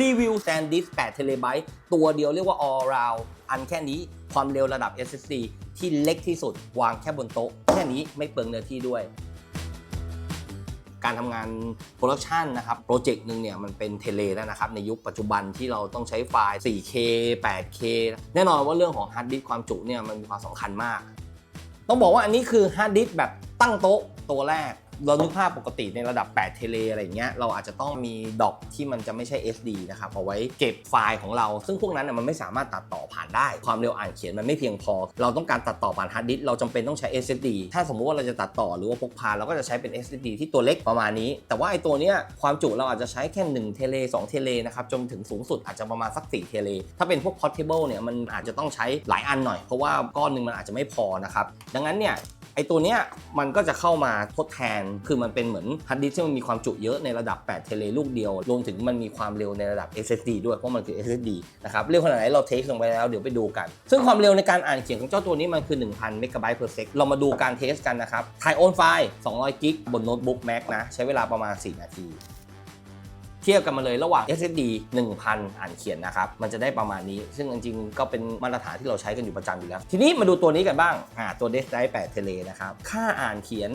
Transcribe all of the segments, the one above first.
รีวิว SanDisk 8 t b ตัวเดียวเรียกว่า all round อันแค่นี้ความเร็วระดับ SSD ที่เล็กที่สุด วางแค่บนโต๊ะ แค่นี้ไม่เปลืองเนื้อที่ด้วย การทำงานโปรดักชันนะครับ โปรเจกต์หนึ่งเนี่ยมันเป็นเทเลแล้วนะครับ ในยุคปัจจุบันที่เราต้องใช้ไฟล์ 4K 8K แน่นอนว่าเรื่องของฮาร์ดดิสก์ความจุเนี่ยมันมีความสำคัญมาก ต้องบอกว่าอันนี้คือฮาร์ดดิสก์แบบตั้งโต๊ะตัวแรก เรานึกภาพปกติในระดับ 8 เทเลอะไรอย่างเงี้ย เราอาจจะต้องมีดอกที่มันจะไม่ใช่ SD นะครับ เอาไว้เก็บไฟล์ของเรา ซึ่งพวกนั้นนะมันไม่สามารถตัดต่อผ่านได้ ความเร็วอ่านเขียนมันไม่เพียงพอ เราต้องการตัดต่อผ่านฮาร์ดดิสก์ เราจำเป็นต้องใช้ SSD ถ้าสมมุติว่าเราจะตัดต่อหรือว่าพกพาเราก็จะใช้เป็น SSD ที่ตัวเล็กประมาณนี้ แต่ว่าไอ้ตัวเนี้ยความจุเราอาจจะใช้แค่1เทเล2เทเลนะครับ จนถึงสูงสุดอาจจะประมาณสัก4เทเล ถ้าเป็นพวก portable เนี่ยมันอาจจะต้องใช้หลายอันหน่อย เพราะว่าก้อนหนึ่งมันอาจจะไม่พอนะครับ ดังนั้นเนี่ย ไอตัวเนี้ยมันก็จะเข้ามาทดแทน คือมันเป็นเหมือนฮาร์ดดิสก์ที่มันมีความจุเยอะในระดับ 8 เทเลลูกเดียว รวมถึงมันมีความเร็วในระดับ SSD ด้วย เพราะมันคือ SSD นะครับเร็วขนาดไหนเราเทสลงไปแล้วเดี๋ยวไปดูกัน ซึ่งความเร็วในการอ่านเขียนของเจ้าตัวนี้มันคือ 1,000เมกะไบต์ per sec เรามาดูการเทสกันนะครับถ่ายโอนไฟล์200กิกบนโน้ตบุ๊ก Mac นะใช้เวลาประมาณ 4 นาที เทียบกันมาเลยระหว่าง SSD 1000 อ่านเขียนนะครับ มันจะได้ประมาณนี้ ซึ่งจริงๆ ก็เป็นมาตรฐานที่เราใช้กันอยู่ประจำอยู่แล้ว ทีนี้มาดูตัวนี้กันบ้างอ่าตัว d e s k Drive 8 Tele นะครับ ค่าอ่านเขียน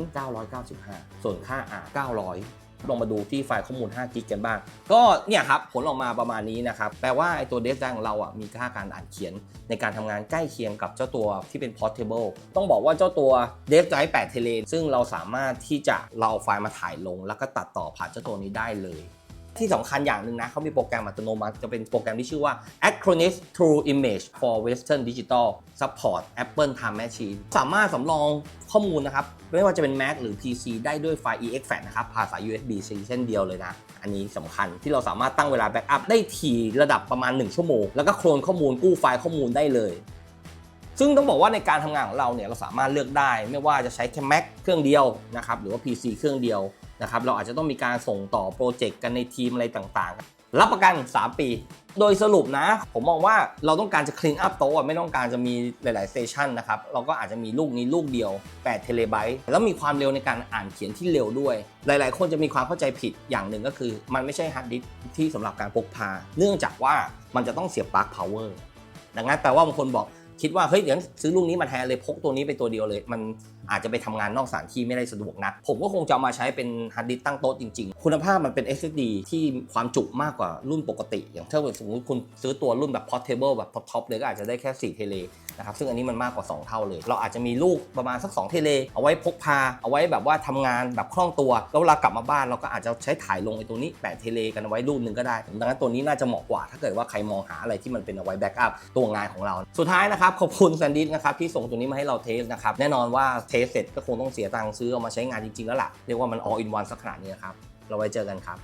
995 ส่วนค่าอ่าน900ลองมาดูที่ไฟล์ข้อมูล5กิกกันบ้าง ก็เนี่ยครับผลออกมาประมาณนี้นะครับ แปลว่าไอ้ตัว d e s k Drive ของเราอะมีค่าการอ่านเขียน ในการทำงานใกล้เคียงกับเจ้าตัวที่เป็น Portable ต้องบอกว่าเจ้าตัว d e s k d r i v 8 Tele ซึ่งเราสามารถที่จะเราเอาไฟล์มาถ่ายลง แล้วก็ตัดต่อผ่านเจ้าตัวนี้ได้เลย ที่สำคัญอย่างหนึ่งนะเขามีโปรแกรมอัตโนมัติ จะเป็นโปรแกรมที่ชื่อว่า Acronis True Image for Western Digital Support Apple Time Machine สามารถสำรองข้อมูลนะครับ ไม่ว่าจะเป็น Mac หรือ PC ได้ด้วยไฟล์ exFAT นะครับผ่านสาย USB-C เช่นเดียวเลยนะ อันนี้สำคัญที่เราสามารถตั้งเวลาแบ็กอัพได้ถี่ระดับประมาณ 1 ชั่วโมง แล้วก็โคลนข้อมูลกู้ไฟล์ข้อมูลได้เลยซึ่งต้องบอกว่าในการทำงานของเราเนี่ยเราสามารถเลือกได้ ไม่ว่าจะใช้แค่ Mac เครื่องเดียวนะครับหรือว่า PC เครื่องเดียว นะครับเราอาจจะต้องมีการส่งต่อโปรเจกต์กันในทีมอะไรต่างๆ รับประกัน 3 ปี โดยสรุปนะ ผมมองว่าเราต้องการจะ clean up โต๊ะไม่ต้องการจะมีหลายๆ station นะครับ เราก็อาจจะมีลูกนี้ลูกเดียว8เทเลไบต์แล้วมีความเร็วในการอ่านเขียนที่เร็วด้วย หลายๆ คนจะมีความเข้าใจผิดอย่างหนึ่งก็คือ มันไม่ใช่ฮาร์ดดิสก์ที่สำหรับการพกพา เนื่องจากว่ามันจะต้องเสียบปลั๊ก power ดังนั้นแปลว่าบางคนบอกคิดว่าเฮ้ยเดี๋ยวซื้อลูกนี้มาแทนเลยพกตัวนี้ไปตัวเดียวเลยมัน อาจจะไปทำงานนอกสถานที่ไม่ได้สะดวกนะ ผมก็คงจะามาใช้เป็นฮาร์ดดิสก์ตั้งโต๊ะจริง ๆ คุณภาพมันเป็น SSD ที่ความจุมากกว่ารุ่นปกติ อย่างถ้าสมมติคุณซื้อตัวรุ่นแบบ portable แบบท็อปๆเลยก็อาจจะได้แค่4เทเลนะครับซึ่งอันนี้มันมากกว่า 2 เท่าเลย เราอาจจะมีลูกประมาณสัก 2 เทเล เอาไว้พกพา เอาไว้แบบว่าทำงานแบบคล่องตัว แล้วเวลากลับมาบ้านเราก็อาจจะใช้ถ่ายลงไอ้ตัวนี้8เทเลกันเอาไว้รูปหนึ่งก็ได้ ดังนั้นตัวนี้น่าจะเหมาะกว่า ถ้าเกิดว่าใครมองหาอะไรที่มันเป็นเอาไว้แบ็กอัพตัวงานของเรา สุดท้ายนะครับขอบคุณแซนดิสนะครับที่ส่งตัวนี้มาให้เราเทสนะครับแน่นอนว่าเทฟเสร็จก็คงต้องเสียตังค์ซื้อเอามาใช้งานจริงๆแล้วล่ะ เรียกว่ามัน all in one สักขนาดนี้นะครับ เราไว้เจอกันครับ